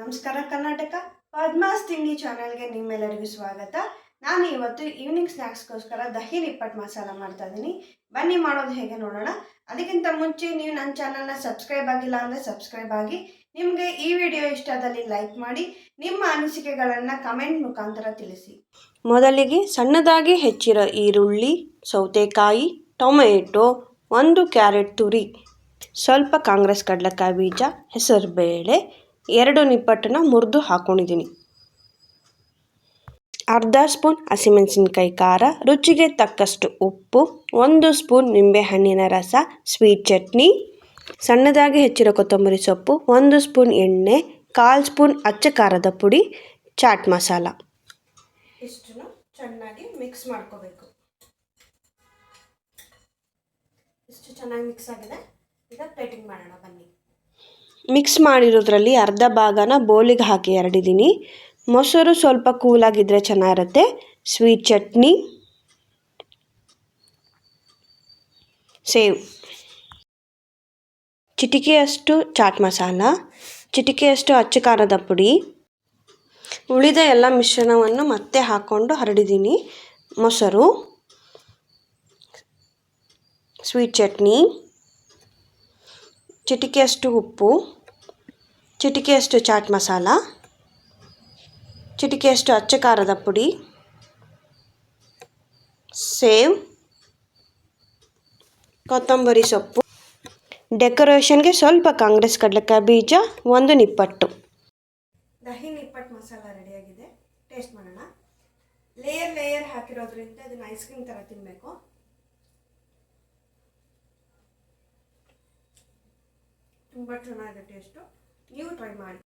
ನಮಸ್ಕಾರ ಕರ್ನಾಟಕ ಪದ್ಮಾಸ್ ತಿಂಡಿ ಚಾನೆಲ್ಗೆ ನಿಮ್ಮೆಲ್ಲರಿಗೂ ಸ್ವಾಗತ. ನಾನು ಇವತ್ತು ಈವ್ನಿಂಗ್ ಸ್ನ್ಯಾಕ್ಸ್ಗೋಸ್ಕರ ದಹಿ ನಿಪ್ಪಟ್ಟು ಮಸಾಲ ಮಾಡ್ತಾ ಇದ್ದೀನಿ. ಬನ್ನಿ ಮಾಡೋದು ಹೇಗೆ ನೋಡೋಣ. ಅದಕ್ಕಿಂತ ಮುಂಚೆ ನೀವು ನನ್ನ ಚಾನಲ್ನ ಸಬ್ಸ್ಕ್ರೈಬ್ ಆಗಿಲ್ಲ ಅಂದರೆ ಸಬ್ಸ್ಕ್ರೈಬ್ ಆಗಿ, ನಿಮಗೆ ಈ ವಿಡಿಯೋ ಇಷ್ಟದಲ್ಲಿ ಲೈಕ್ ಮಾಡಿ, ನಿಮ್ಮ ಅನಿಸಿಕೆಗಳನ್ನು ಕಮೆಂಟ್ ಮುಖಾಂತರ ತಿಳಿಸಿ. ಮೊದಲಿಗೆ ಸಣ್ಣದಾಗಿ ಹೆಚ್ಚಿರೋ ಈರುಳ್ಳಿ, ಸೌತೆಕಾಯಿ, ಟೊಮೆಟೊ, ಒಂದು ಕ್ಯಾರೆಟ್ ತುರಿ, ಸ್ವಲ್ಪ ಕಾಂಗ್ರೆಸ್ ಕಡಲೆಕಾಯಿ ಬೀಜ, ಹೆಸರುಬೇಳೆ ಎರಡು ನಿಪ್ಪಟ್ಟನ್ನ ಮುರಿದು ಹಾಕೊಂಡಿದ್ದೀನಿ. ಅರ್ಧ ಸ್ಪೂನ್ ಹಸಿಮೆಣಸಿನ್ಕಾಯಿ ಖಾರ, ರುಚಿಗೆ ತಕ್ಕಷ್ಟು ಉಪ್ಪು, ಒಂದು ಸ್ಪೂನ್ ನಿಂಬೆಹಣ್ಣಿನ ರಸ, ಸ್ವೀಟ್ ಚಟ್ನಿ, ಸಣ್ಣದಾಗಿ ಹೆಚ್ಚಿರೋ ಕೊತ್ತಂಬರಿ ಸೊಪ್ಪು, ಒಂದು ಸ್ಪೂನ್ ಎಣ್ಣೆ, ಕಾಲು ಸ್ಪೂನ್ ಅಚ್ಚ ಖಾರದ ಪುಡಿ, ಚಾಟ್ ಮಸಾಲ. ಇಷ್ಟನ್ನು ಚೆನ್ನಾಗಿ ಮಿಕ್ಸ್ ಮಾಡ್ಕೋಬೇಕು. ಇಷ್ಟು ಚೆನ್ನಾಗಿ ಮಿಕ್ಸ್ ಆಗಿದೆ. ಈಗ ಪ್ಲೇಟಿಂಗ್ ಮಾಡೋಣ, ಬನ್ನಿ. ಮಿಕ್ಸ್ ಮಾಡಿರೋದ್ರಲ್ಲಿ ಅರ್ಧ ಭಾಗನ ಬೋಲಿಗೆ ಹಾಕಿ ಎರಡಿದ್ದೀನಿ. ಮೊಸರು ಸ್ವಲ್ಪ ಕೂಲಾಗಿದ್ದರೆ ಚೆನ್ನಾಗಿರುತ್ತೆ. ಸ್ವೀಟ್ ಚಟ್ನಿ. ಸೇವ್ ಚಿಟಿಕೆಯಷ್ಟು ಚಾಟ್ ಮಸಾಲ. ಚಿಟಿಕೆಯಷ್ಟು ಅಚ್ಚ ಖಾರದ ಪುಡಿ. ಉಳಿದ ಎಲ್ಲ ಮಿಶ್ರಣವನ್ನು ಮತ್ತೆ ಹಾಕ್ಕೊಂಡು ಹರಡಿದ್ದೀನಿ. ಮೊಸರು. ಸ್ವೀಟ್ ಚಟ್ನಿ. ಚಿಟಿಕೆಯಷ್ಟು ಉಪ್ಪು, ಚಿಟಿಕೆಯಷ್ಟು ಚಾಟ್ ಮಸಾಲ, ಚಿಟಿಕೆಯಷ್ಟು ಅಚ್ಚ ಖಾರದ ಪುಡಿ, ಸೇವ್, ಕೊತ್ತಂಬರಿ ಸೊಪ್ಪು. ಡೆಕೋರೇಷನ್ಗೆ ಸ್ವಲ್ಪ ಕಾಂಗ್ರೆಸ್ ಕಡಲೆಕಾಯಿ ಬೀಜ, ಒಂದು ನಿಪ್ಪಟ್ಟು. ದಹಿ ನಿಪ್ಪಟ್ಟು ಮಸಾಲ ರೆಡಿಯಾಗಿದೆ. ಟೇಸ್ಟ್ ಮಾಡೋಣ. ಲೇಯರ್ ಲೇಯರ್ ಹಾಕಿರೋದ್ರಿಂದ ಅದನ್ನು ಐಸ್ ಕ್ರೀಮ್ ಥರ ತಿನ್ನಬೇಕು ತುಂಬ ಚೆನ್ನಾಗಿದೆ ಟೇಸ್ಟು ನೀವು ಟ್ರೈ ಮಾಡಿ.